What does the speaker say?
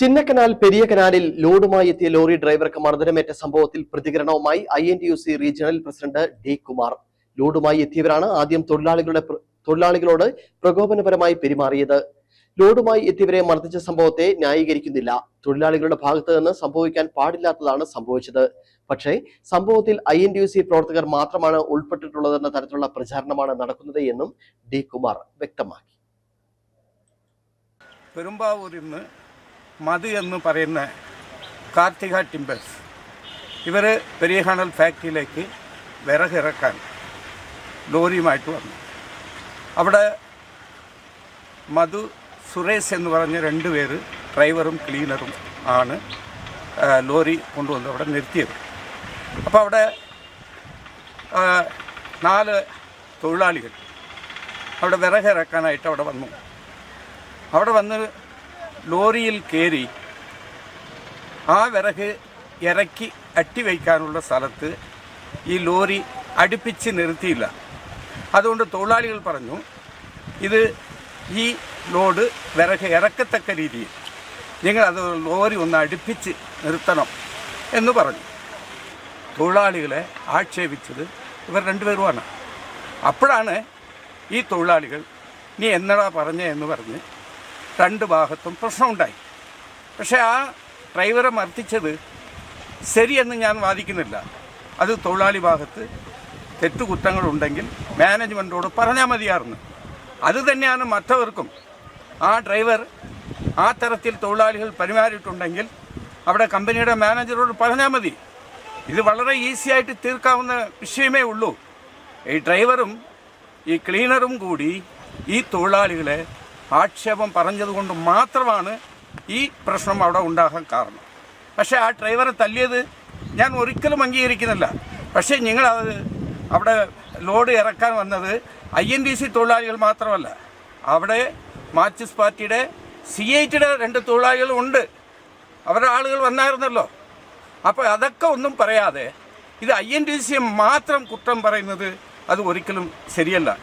ചിന്നക്കനാൽ പെരിയ കനാലിൽ ലോഡുമായി എത്തിയ ലോറി ഡ്രൈവർക്ക് മർദ്ദനമേറ്റ സംഭവത്തിൽ പ്രതികരണവുമായി I N T U C regional president D Kumar. ലോഡുമായി എത്തിയവരാണ് ആദ്യം തൊഴിലാളികളുടെ തൊഴിലാളികളോട് പ്രകോപനപരമായി പെരുമാറിയത്. ലോഡുമായി എത്തിയവരെ മർദ്ദിച്ച സംഭവത്തെ ന്യായീകരിക്കുന്നില്ല. തൊഴിലാളികളുടെ ഭാഗത്ത് നിന്ന് സംഭവിക്കാൻ പാടില്ലാത്തതാണ് സംഭവിച്ചത്. പക്ഷേ സംഭവത്തിൽ I N D U C പ്രവർത്തകർ മാത്രമാണ് ഉൾപ്പെട്ടിട്ടുള്ളതെന്ന തരത്തിലുള്ള പ്രചാരണമാണ് നടക്കുന്നത് എന്നും ഡി കുമാർ വ്യക്തമാക്കി. പെരുമ്പാവൂരിൽ നിന്ന് മധു എന്ന് പറയുന്ന കാർത്തിക ടിമ്പേഴ്സ് ഇവർ പെരിയഹാണൽ ഫാക്ടറിയിലേക്ക് വിറകിറക്കാൻ ലോറിയുമായിട്ട് വന്നു. അവിടെ മധു സുരേഷ് എന്ന് പറഞ്ഞ രണ്ട് പേര് ഡ്രൈവറും ക്ലീനറും ആണ് ലോറി കൊണ്ടുവന്ന് അവിടെ നിർത്തിയത്. അപ്പോൾ അവിടെ നാല് തൊഴിലാളികൾ അവിടെ വിറകിറക്കാനായിട്ട് അവിടെ വന്നു. അവിടെ വന്ന് ലോറിയിൽ കയറി ആ വിറക് ഇറക്കി അട്ടി വയ്ക്കാനുള്ള സ്ഥലത്ത് ഈ ലോറി അടുപ്പിച്ച് നിർത്തിയില്ല. അതുകൊണ്ട് തൊഴിലാളികൾ പറഞ്ഞു ഇത് ഈ ലോഡ് വിറക് ഇറക്കത്തക്ക രീതിയിൽ നിങ്ങൾ അത് ലോറി ഒന്ന് അടുപ്പിച്ച് നിർത്തണം എന്ന് പറഞ്ഞു. തൊഴിലാളികളെ ആക്ഷേപിച്ചത് ഇവർ രണ്ടുപേരുമാണ്. അപ്പോഴാണ് ഈ തൊഴിലാളികൾ നീ എന്നടാ പറഞ്ഞേ? എന്ന് പറഞ്ഞ് രണ്ട് ഭാഗത്തും പ്രശ്നമുണ്ടായി. പക്ഷേ ആ ഡ്രൈവറെ മർദ്ദിച്ചത് ശരിയെന്ന് ഞാൻ വാദിക്കുന്നില്ല. അത് തൊഴിലാളി ഭാഗത്ത് തെറ്റുകുറ്റങ്ങളുണ്ടെങ്കിൽ മാനേജ്മെന്റോട് പറഞ്ഞാൽ മതിയായിരുന്നു. അത് തന്നെയാണ് മറ്റവർക്കും. ആ ഡ്രൈവർ ആ തരത്തിൽ തൊഴിലാളികൾ പെരുമാറിയിട്ടുണ്ടെങ്കിൽ അവിടെ കമ്പനിയുടെ മാനേജറോട് പറഞ്ഞാൽ മതി. ഇത് വളരെ ഈസി ആയിട്ട് തീർക്കാവുന്ന വിഷയമേ ഉള്ളൂ. ഈ ഡ്രൈവറും ഈ ക്ലീനറും കൂടി ഈ തൊഴിലാളികളെ ആക്ഷേപം പറഞ്ഞതുകൊണ്ട് മാത്രമാണ് ഈ പ്രശ്നം അവിടെ ഉണ്ടാകാൻ കാരണം. പക്ഷേ ആ ഡ്രൈവറെ തല്ലിയത് ഞാൻ ഒരിക്കലും അംഗീകരിക്കുന്നില്ല. പക്ഷേ നിങ്ങളത് അവിടെ ലോഡ് ഇറക്കാൻ വന്നത് ഐ എൻ ഡി സി തൊഴിലാളികൾ മാത്രമല്ല. അവിടെ മാർക്സിസ്റ്റ് പാർട്ടിയുടെ സി ഐ ടിയുടെ രണ്ട് തൊഴിലാളികളും ഉണ്ട്. അവരുടെ ആളുകൾ വന്നായിരുന്നല്ലോ. അപ്പോൾ അതൊക്കെ ഒന്നും പറയാതെ ഇത് ഐ എൻ ഡി സിയെ മാത്രം കുറ്റം പറയുന്നത് അത് ഒരിക്കലും ശരിയല്ല.